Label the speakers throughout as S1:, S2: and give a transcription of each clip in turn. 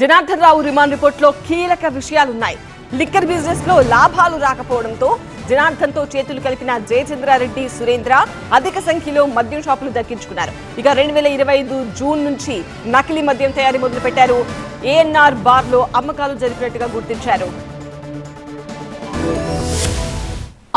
S1: Janardhan Rao remand రిపోర్ట్లో కీలక విషయాలున్నాయి. Liquor బిజినెస్లో లాభాలు రాకపోవడంతో జనార్దన్తో చేతులు కలిపిన జయచంద్రారెడ్డి సురేంద్ర అధిక సంఖ్యలో మద్యం షాపులు దక్కించుకున్నారు. ఇక రెండు వేల ఇరవై ఐదు జూన్ నుంచి నకిలీ మద్యం తయారీ మొదలుపెట్టారు. ఏఎన్ఆర్ బార్లో అమ్మకాలు జరిపినట్టుగా గుర్తించారు.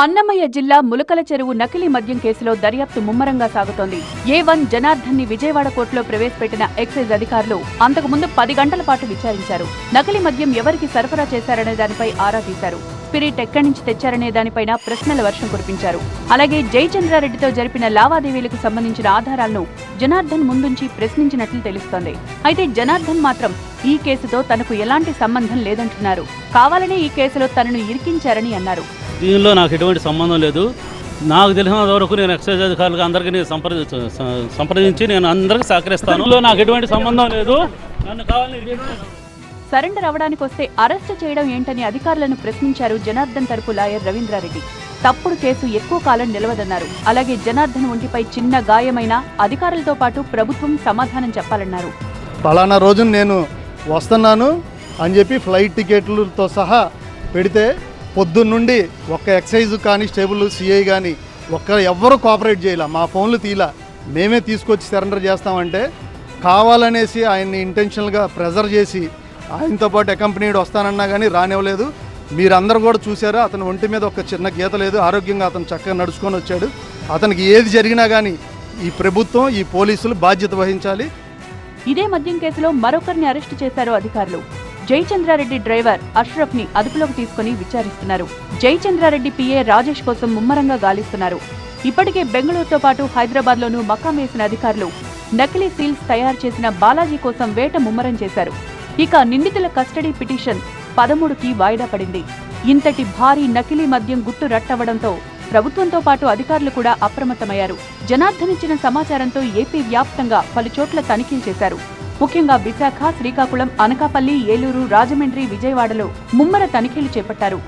S2: అన్నమయ్య జిల్లా ములకల చెరువు నకిలీ మద్యం కేసులో దర్యాప్తు ముమ్మరంగా సాగుతోంది. ఏ వన్ జనార్దన్ని విజయవాడ కోర్టులో ప్రవేశపెట్టిన ఎక్సైజ్ అధికారులు అంతకుముందు పది గంటల పాటు విచారించారు. నకిలీ మద్యం ఎవరికి సరఫరా చేశారనే దానిపై ఆరా తీశారు. స్పిరిట్ ఎక్కడి నుంచి తెచ్చారనే దానిపైన ప్రశ్నల వర్షం కురిపించారు. అలాగే జయచంద్రారెడ్డితో జరిపిన లావాదేవీలకు సంబంధించిన ఆధారాలను జనార్దన్ ముందుంచి ప్రశ్నించినట్లు తెలుస్తోంది. అయితే జనార్దన్ మాత్రం ఈ కేసుతో తనకు ఎలాంటి సంబంధం లేదంటున్నారు. కావాలనే ఈ కేసులో తనను ఇరికించారని అన్నారు.
S3: దీనిలో నాకు ఎటువంటి సంబంధం లేదు. నాకు తెలిసినంత వరకు నేను ఎక్సైజ్ అధికారులకు అందరికీ నేను సంప్రది సంప్రదించి నేను అందరికీ సహకరిస్తాను. దీనిలో నాకు ఎటువంటి సంబంధం లేదు. నన్ను కావాలని
S2: సరెండర్ అవడానికి వస్తే అరెస్టు చేయడం ఏంటని అధికారులను ప్రశ్నించారు జనార్దన్ తరపు లాయర్ రవీంద్రారెడ్డి. తప్పుడు కేసు ఎక్కువ కాలం నిలవదన్నారు. అలాగే జనార్దన్ ఒంటిపై చిన్న గాయమైన అధికారులతో పాటు ప్రభుత్వం సమాధానం చెప్పాలన్నారు.
S4: పలానా రోజున నేను వస్తున్నాను అని చెప్పి ఫ్లైట్ టికెట్లతో సహా పెడితే పొద్దున్నుండి ఒక్క ఎక్సైజ్ కానిస్టేబుల్ సిఐ కానీ ఒక్క ఎవ్వరు కోఆపరేట్ చేయాల. మా ఫోన్లు తీలా. మేమే తీసుకొచ్చి సరెండర్ చేస్తామంటే కావాలనేసి ఆయన్ని ఇంటెన్షనల్గా ప్రెజర్ చేసి ఆయనతో పాటు అకంపెనీడ్ వస్తానన్నా కానీ రానివ్వలేదు. మీరందరూ కూడా చూసారా అతని ఒంటి మీద ఒక చిన్న గీత లేదు. ఆరోగ్యంగా అతను చక్కగా నడుచుకొని వచ్చాడు. అతనికి ఏది జరిగినా కానీ ఈ ప్రభుత్వం ఈ పోలీసులు బాధ్యత వహించాలి.
S2: ఇదే మద్యం కేసులో మరొకరిని అరెస్టు చేశారు అధికారులు. జయచంద్రారెడ్డి డ్రైవర్ అష్రఫ్ని అదుపులోకి తీసుకుని విచారిస్తున్నారు. జయచంద్రారెడ్డి పిఏ రాజేష్ కోసం ముమ్మరంగా గాలిస్తున్నారు. ఇప్పటికే బెంగళూరుతో పాటు హైదరాబాద్ లోనూ మకాం వేసిన అధికారులు నకిలీ సీల్స్ తయారు చేసిన బాలాజీ కోసం వేట ముమ్మరం చేశారు. ఇక నిందితుల కస్టడీ పిటిషన్ పదమూడుకి వాయిదా పడింది. ఇంతటి భారీ నకిలీ మద్యం గుట్టు రట్టవడంతో ప్రభుత్వంతో పాటు అధికారులు కూడా అప్రమత్తమయ్యారు. జనార్దన్ ఇచ్చిన సమాచారంతో ఏపీ వ్యాప్తంగా పలుచోట్ల తనిఖీలు చేశారు. ముఖ్యంగా విశాఖ శ్రీకాకుళం అనకాపల్లి ఏలూరు రాజమండ్రి విజయవాడలో ముమ్మర తనిఖీలు చేపట్టారు.